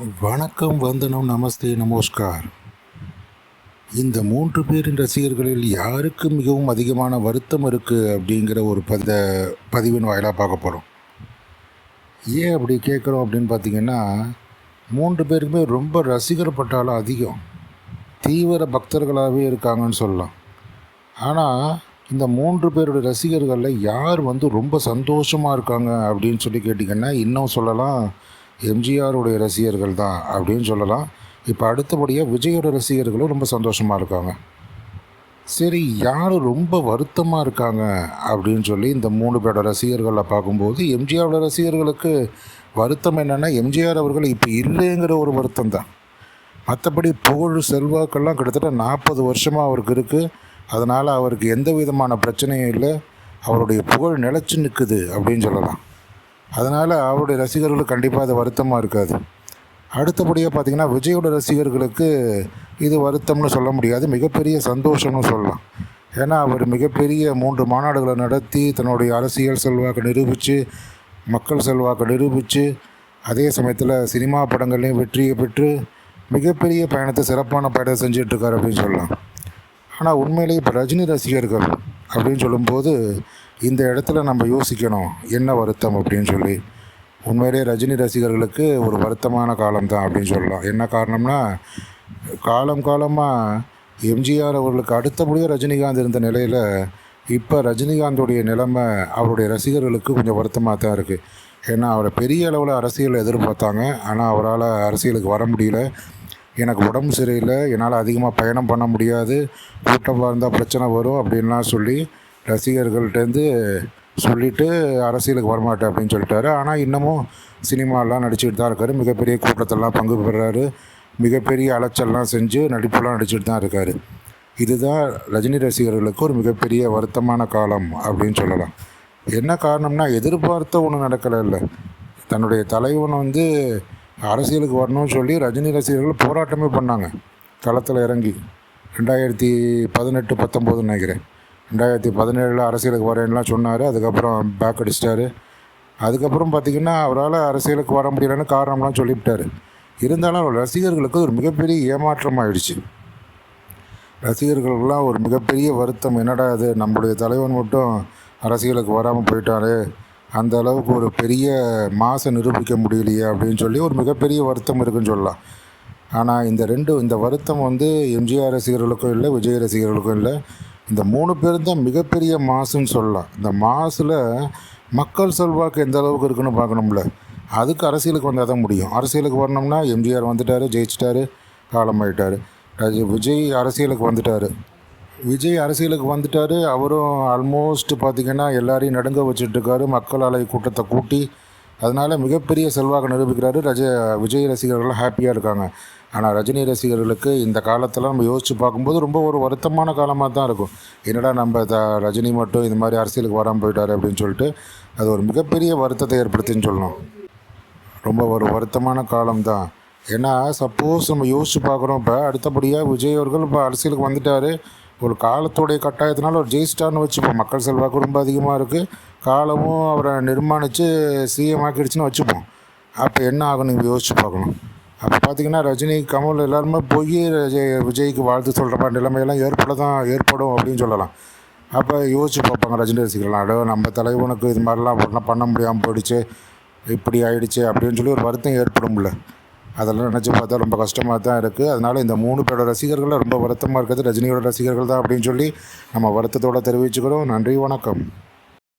வணக்கம் வந்தனம் நமஸ்தே நமஸ்கார். இந்த மூன்று பேரின் ரசிகர்களில் யாருக்கு மிகவும் அதிகமான வருத்தம் இருக்குது அப்படிங்கிற ஒரு பத பதிவின் வாயிலாக பார்க்க போகிறோம் ஏன் அப்படி கேட்குறோம் அப்படின்னு பார்த்தீங்கன்னா மூன்று பேருக்குமே ரொம்ப ரசிகர் பட்டாலும் அதிகம். தீவிர பக்தர்களாகவே இருக்காங்கன்னு சொல்லலாம். ஆனால் இந்த மூன்று பேருடைய ரசிகர்களில் யார் வந்து ரொம்ப சந்தோஷமாக இருக்காங்க அப்படின்னு சொல்லி கேட்டிங்கன்னா இன்னும் சொல்லலாம் எம்ஜிஆருடைய ரசிகர்கள் தான் அப்படின்னு சொல்லலாம். இப்போ அடுத்தபடியாக விஜயோட ரசிகர்களும் ரொம்ப சந்தோஷமாக இருக்காங்க. சரி யார் ரொம்ப வருத்தமாக இருக்காங்க அப்படின்னு சொல்லி இந்த மூணு பேரோட ரசிகர்களை பார்க்கும்போது எம்ஜிஆரோட ரசிகர்களுக்கு வருத்தம் என்னென்னா எம்ஜிஆர் அவர்கள் இப்போ இல்லைங்கிற ஒரு வருத்தம் தான். மற்றபடி புகழ் செல்வாக்கெல்லாம் கிட்டத்தட்ட நாற்பது வருஷமாக அவருக்கு இருக்குது அதனால் அவருக்கு எந்த விதமான பிரச்சனையும் இல்லை. அவருடைய புகழ் நிலச்சி நிற்குது அப்படின்னு சொல்லலாம். அதனால் அவருடைய ரசிகர்களுக்கு கண்டிப்பாக அது வருத்தமாக இருக்காது. அடுத்தபடியாக பார்த்திங்கன்னா விஜயோட ரசிகர்களுக்கு இது வருத்தம்னு சொல்ல முடியாது. மிகப்பெரிய சந்தோஷம்னு சொல்லலாம். ஏன்னா அவர் மிகப்பெரிய மூன்று மாநாடுகளை நடத்தி தன்னுடைய அரசியல் செல்வாக்கை நிரூபித்து மக்கள் செல்வாக்கை நிரூபித்து அதே சமயத்தில் சினிமா படங்கள்லேயும் வெற்றியை பெற்று மிகப்பெரிய பயணத்தை சிறப்பான பயணத்தை செஞ்சிட்ருக்கார் அப்படின்னு சொல்லலாம். ஆனால் உண்மையிலேயே இப்போ ரஜினி ரசிகர்கள் அப்படின்னு சொல்லும்போது இந்த இடத்துல நம்ம யோசிக்கணும் என்ன வருத்தம் அப்படின்னு சொல்லி. உண்மையிலே ரஜினி ரசிகர்களுக்கு ஒரு வருத்தமான காலம் தான் அப்படின்னு சொல்லலாம். என்ன காரணம்னா காலம் காலமாக எம்ஜிஆர் அவர்களுக்கு அடுத்தபடியாக ரஜினிகாந்த் இருந்த நிலையில் இப்போ ரஜினிகாந்தோடைய நிலைமை அவருடைய ரசிகர்களுக்கு கொஞ்சம் வருத்தமாக தான் இருக்குது ஏன்னா அவரை பெரிய அளவில் அரசியல் எதிர்பார்த்தாங்க. ஆனால் அவரால் அரசியலுக்கு வர முடியல. எனக்கு உடம்பு சரியில்லை என்னால் அதிகமாக பயணம் பண்ண முடியாது கூட்டமாக இருந்தால் பிரச்சனை வரும் அப்படின்லாம் சொல்லி ரசிகர்கள்ட்டேருந்து சொல்லிவிட்டு அரசியலுக்கு வரமாட்டேன் அப்படின்னு சொல்லிட்டாரு. ஆனால் இன்னமும் சினிமாலாம் நடிச்சுட்டு தான் இருக்கார். மிகப்பெரிய கூட்டத்தெல்லாம் பங்கு பெறாரு. மிகப்பெரிய அலைச்சல்லாம் செஞ்சு நடிப்பெல்லாம் நடிச்சுட்டு தான் இருக்கார். இதுதான் ரஜினி ரசிகர்களுக்கு ஒரு மிகப்பெரிய வருத்தமான காலம் அப்படின்னு சொல்லலாம். என்ன காரணம்னா எதிர்பார்த்த ஒன்றும் நடக்கலை இல்லை. தன்னுடைய தலைவன் வந்து அரசியலுக்கு வரணும்னு சொல்லி ரஜினி ரசிகர்கள் போராட்டமே பண்ணாங்க. களத்தில் இறங்கி. ரெண்டாயிரத்தி பதினெட்டு பத்தொம்போதுன்னு நினைக்கிறேன். ரெண்டாயிரத்தி பதினேழில் அரசியலுக்கு வரேன்லாம் சொன்னார். அதுக்கப்புறம் பேக் அடிச்சிட்டாரு. அதுக்கப்புறம் பார்த்திங்கன்னா அவரால் அரசியலுக்கு வர முடியலன்னு காரணம்லாம் சொல்லிவிட்டார். இருந்தாலும் ரசிகர்களுக்கு ஒரு மிகப்பெரிய ஏமாற்றம் ஆயிடுச்சு ரசிகர்களுக்கெல்லாம் ஒரு மிகப்பெரிய வருத்தம். என்னடா அது நம்முடைய தலைவன் மட்டும் அரசியலுக்கு வராமல் போயிட்டாரு. அந்த அளவுக்கு ஒரு பெரிய மாசை நிரூபிக்க முடியலையே அப்படின்னு சொல்லி ஒரு மிகப்பெரிய வருத்தம் இருக்குன்னு சொல்லலாம். ஆனால் இந்த ரெண்டு இந்த வருத்தம் வந்து எம்ஜிஆர் ரசிகர்களுக்கும் இல்லை விஜய் ரசிகர்களுக்கும் இல்லை. இந்த மூணு பேரும் தான் மிகப்பெரிய மாசுன்னு சொல்லலாம். இந்த மாசில் மக்கள் செல்வாக்கு எந்த அளவுக்கு இருக்குன்னு பார்க்கணும்ல? அதுக்கு அரசியலுக்கு வந்தால் தான் முடியும். அரசியலுக்கு வரணும்னா எம்ஜிஆர் வந்துட்டார் ஜெயிச்சிட்டாரு காலமாயிட்டார். விஜய் அரசியலுக்கு வந்துட்டார். விஜய் அரசியலுக்கு வந்துட்டார். அவரும் ஆல்மோஸ்ட் பார்த்திங்கன்னா எல்லாரையும் நடுங்க வச்சுட்ருக்காரு. மக்கள் அலை கூட்டத்தை கூட்டி அதனால் மிகப்பெரிய செல்வாக்கு நிரூபிக்கிறாரு ரஜ விஜய் ரசிகர்கள் ஹாப்பியாக இருக்காங்க. ஆனால் ரஜினி ரசிகர்களுக்கு இந்த காலத்தில் நம்ம யோசித்து பார்க்கும்போது ரொம்ப ஒரு வருத்தமான காலமாக தான் இருக்கும். என்னடா நம்ம த ரஜினி மட்டும் இந்த மாதிரி அரசியலுக்கு வராமல் போயிட்டார் அப்படின்னு சொல்லிட்டு அது ஒரு மிகப்பெரிய வருத்தத்தை ஏற்படுத்தின்னு சொல்லணும். ரொம்ப ஒரு வருத்தமான காலம் தான். ஏன்னா சப்போஸ் நம்ம யோசித்து பார்க்குறோம் இப்போ அடுத்தபடியாக விஜய் அவர்கள் இப்போ அரசியலுக்கு வந்துட்டார். ஒரு காலத்துடைய கட்டாயத்தினால ஒரு ஜெயிச்சிட்டார்னு வச்சுப்போம். மக்கள் செல்வாக்கு ரொம்ப அதிகமாக இருக்குது காலமும் அவரை நிர்மாணித்து சிஎம் ஆக்கிடுச்சுன்னு வச்சுப்போம். அப்போ என்ன ஆகும் நீங்கள் யோசிச்சு பார்க்கணும். அப்போ பார்த்தீங்கன்னா ரஜினி கமல் எல்லாருமே போய் விஜய்க்கு வாழ்த்து சொல்கிற மாதிரி நிலைமையெல்லாம் ஏற்பட தான் ஏற்படும் அப்படின்னு சொல்லலாம். அப்போ யோசிச்சு பார்ப்பாங்க ரஜினி ரசிகர்லாம் அடோ நம்ம தலைவனுக்கு இது மாதிரிலாம் பண்ண பண்ண முடியாமல் போயிடுச்சு. இப்படி ஆயிடுச்சு அப்படின்னு சொல்லி ஒரு வருத்தம் ஏற்படும்ல அதெல்லாம் நினச்சி பார்த்தா ரொம்ப கஷ்டமாக தான் இருக்குது அதனால் இந்த மூணு பேரோட ரசிகர்கள் ரொம்ப வருத்தமாக இருக்கிறது ரஜினியோட ரசிகர்கள் தான் அப்படின்னு சொல்லி நம்ம வருத்தத்தோடு தெரிவிச்சுக்கிறோம். நன்றி வணக்கம்.